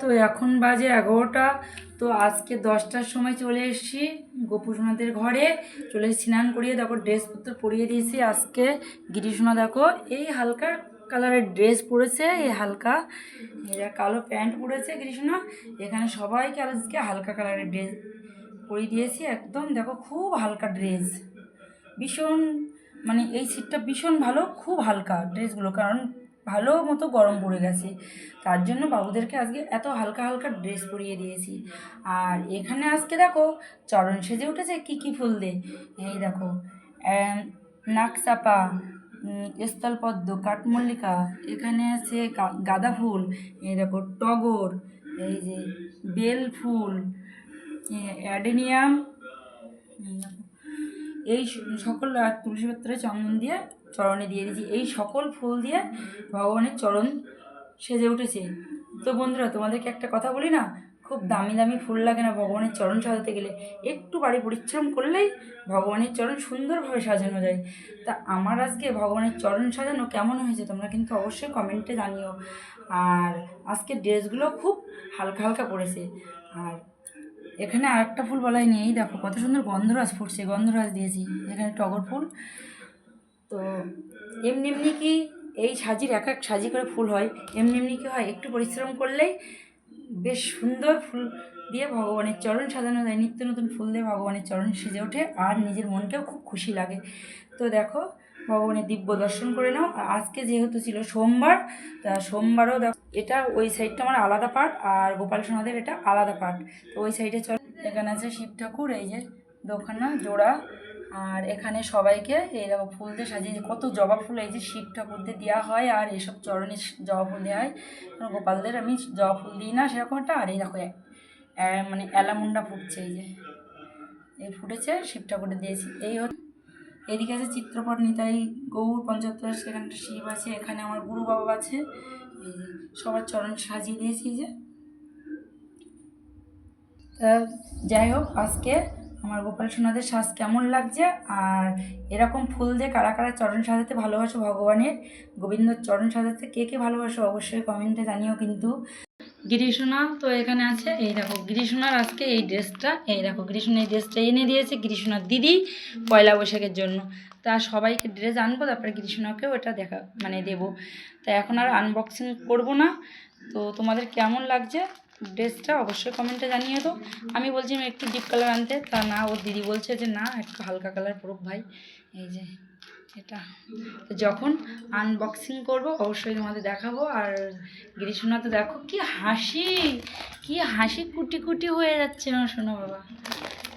তো এখন বাজে এগারোটা। তো আজকে দশটার সময় চলে এসেছি গোপুসোনাদের ঘরে। চলে স্নান করিয়ে দেখো ড্রেসপত্র পরিয়ে দিয়েছি। আজকে গিরিশোনা দেখো, এই হালকা কালারের ড্রেস পরেছে, এই হালকা, এরা কালো প্যান্ট পরেছে গিরিশোনা এখানে সবাইকে আজকে হালকা কালারের ড্রেস পরিয়ে দিয়েছি। একদম দেখো খুব হালকা ড্রেস ভীষণ মানে এই সিটটা ভীষণ ভালো, খুব হালকা ড্রেসগুলো কারণ ভালো মতো গরম পড়ে গেছে। তার জন্য বাবুদেরকে আজকে এত হালকা হালকা ড্রেস পরিয়ে দিয়েছি। আর এখানে আজকে দেখো, চরণ সেজে উঠেছে, কি কি ফুল দে। এই দেখো নাকচাপা স্থলপদ্ম, কাঠমল্লিকা, এখানে আছে গাঁদা ফুল, এই দেখো, টগর, এই যে বেল ফুল অ্যাডেনিয়াম, এই সকল তুলসী পত্রে চন্দন দিয়ে চরণে দিয়ে দিয়েছি। এই সকল ফুল দিয়ে ভগবানের চরণ সেজে উঠেছে। তো বন্ধুরা, তোমাদেরকে একটা কথা বলি না? খুব দামি দামি ফুল লাগে না ভগবানের চরণ সাজাতে গেলে। একটু বাড়ি পরিশ্রম করলেই ভগবানের চরণ সুন্দরভাবে সাজানো যায়। তা আমার আজকে ভগবানের চরণ সাজানো কেমন হয়েছে তোমরা কিন্তু অবশ্যই কমেন্টে জানিও। আর আজকে ড্রেসগুলো খুব হালকা হালকা পড়েছে। আর এখানে আরেকটা ফুল বলাই নেই। দেখো, কত সুন্দর গন্ধরাজ ফুটছে। গন্ধরাজ দিয়েছি। এখানে টগর ফুল। তো এমনি এমনি কি এই সাজির এক এক সাজি করে ফুল হয়? এমনি এমনি কি হয়? একটু পরিশ্রম করলেই বেশ সুন্দর ফুল দিয়ে ভগবানের চরণ সাজানো যায়। নিত্য নতুন ফুল দিয়ে ভগবানের চরণ সেজে ওঠে আর নিজের মনকেও খুব খুশি লাগে। তো দেখো, ভগবানের দিব্য দর্শন করে নাও। আর আজকে যেহেতু ছিল সোমবার, তা সোমবারও দেখো, এটা ওই সাইডটা আমার আলাদা পার্ট আর গোপাল সোনাদের এটা আলাদা পার্ট। তো ওই সাইডে চল। এখানে আছে শিব ঠাকুর, এই যে দোকানা জোড়া। আর এখানে সবাইকে এই দেখো ফুল দিয়ে সাজিয়ে কত জবা ফুল, এই যে শিব ঠাকুরদের দেওয়া হয় আর এসব চরণে জবা ফুল দেওয়া হয়। গোপালদের আমি জবা ফুল দিই না সেরকম একটা, আর এই দেখো মানে অ্যালামুন্ডা ফুটছে এই যে। এই ফুটেছে শিব ঠাকুরের দিয়েছি। এই হচ্ছে এদিকে আছে চিত্রপট নিতাই গৌর পঞ্চাত্তর, সেখানে একটা শিব আছে, এখানে আমার গুরু বাবা আছে। এই যে সবার চরণ সাজিয়ে দিয়েছি যে। যাই হোক, আজকে আমার গোপাল সোনাদের সাজ কেমন লাগছে? আর এরকম ফুল দিয়ে কারা কারা চরণ সাজাতে ভালোবাসো ভগবানের? গোবিন্দর চরণ সাজাতে কে কে ভালোবাসো অবশ্যই কমেন্টে জানিও কিন্তু। গিরিশোনা তো এখানে আছে। এই দেখো, গিরিশোনার আজকে এই ড্রেসটা। এই দেখো, গিরিশোনা এই ড্রেসটা এনে দিয়েছে গিরিশোনার দিদি পয়লা বৈশাখের জন্য। তা সবাইকে ড্রেস আনব, তারপরে গিরিশোনাকেও এটা দেখা মানে দেবো। তা এখন আর আনবক্সিং করব না। তো তোমাদের কেমন লাগছে? ড্রেসটা অবশ্যই কমেন্টে জানিয়ে তো আমি বলছিলাম একটু ডিপ কালার আনতে, তা না ওর দিদি বলছে যে না, একটু হালকা কালার পড়ুক ভাই। এই যে, এটা। তো যখন আনবক্সিং করব, অবশ্যই তোমাদের দেখাবো। আর গ্রীষ্মা তো দেখো, কি হাসি কি হাসি কুটি কুটি হয়ে যাচ্ছে না, শোনো বাবা।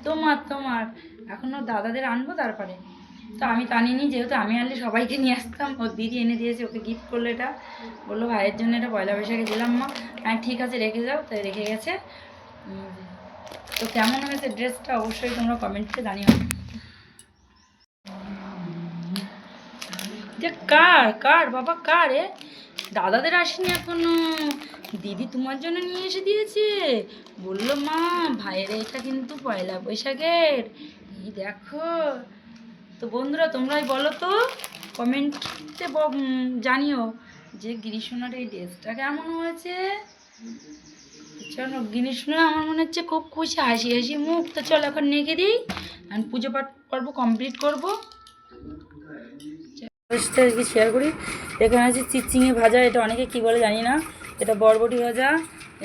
তোমার তোমার। এখনও দাদাদের আনব তারপরে। তো আমি তো আনিনি যেহেতু আমি আনলে সবাইকে নিয়ে আসতাম। ওর দিদি এনে দিয়েছে, ওকে গিফট করল এটা। বলল, ভাইয়ের জন্য এটা পয়লা বৈশাখে দিলাম মা। হ্যাঁ ঠিক আছে, রেখে যাও। তাই রেখে গেছে। তো কেমন হয়েছে ড্রেসটা অবশ্যই তোমরা কমেন্টে জানিও। যে কার কার, বাবা কার এ দাদাদের আসেনি এখনও। দিদি তোমার জন্য নিয়ে এসে দিয়েছে। বলল, মা, ভাইয়ের এটা কিন্তু পয়লা বৈশাখের। এই দেখো। তো বন্ধুরা, তোমরাই বলো তো, কমেন্টে জানিও যে গ্রীষ্মনার এই ড্রেসটা কেমন হয়েছে। চলো গ্রীষ্ম আমার মনে হচ্ছে খুব খুশি, হাসি হাসি মুখ। তো চলো এখন নেগে দিই আর পুজো পাঠ করব কমপ্লিট করব। শেয়ার করি। এখানে আছে চিচিঙে ভাজা, এটা অনেকে কি বলে জানি না। এটা বরবটি ভাজা,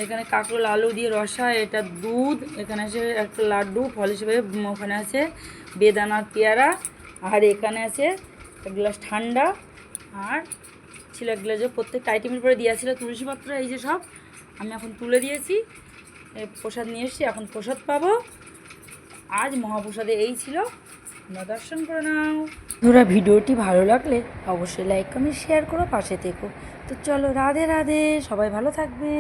এখানে কাঁকরোল, আলু দিয়ে রসা, এটা দুধ, এখানে আছে একটা লাড্ডু, ফল হিসেবে ওখানে আছে বেদানার পেয়ারা। আর এখানে আছে এক গ্লাস ঠান্ডা আর ছিল এক গ্লাস প্রত্যেকটা আইটেমের পরে দেওয়া ছিল তুলসীপত্র, এই যে সব আমি এখন তুলে দিয়েছি। প্রসাদ নিয়ে এসেছি, এখন প্রসাদ পাবো। আজ মহাপ্রসাদে এই ছিল। দর্শন করে নাও। বন্ধুরা, ভিডিওটি ভালো লাগলে অবশ্যই লাইক কমেন্ট শেয়ার করো, পাশে থেকো। তো চলো, রাধে রাধে, সবাই ভালো থাকবে।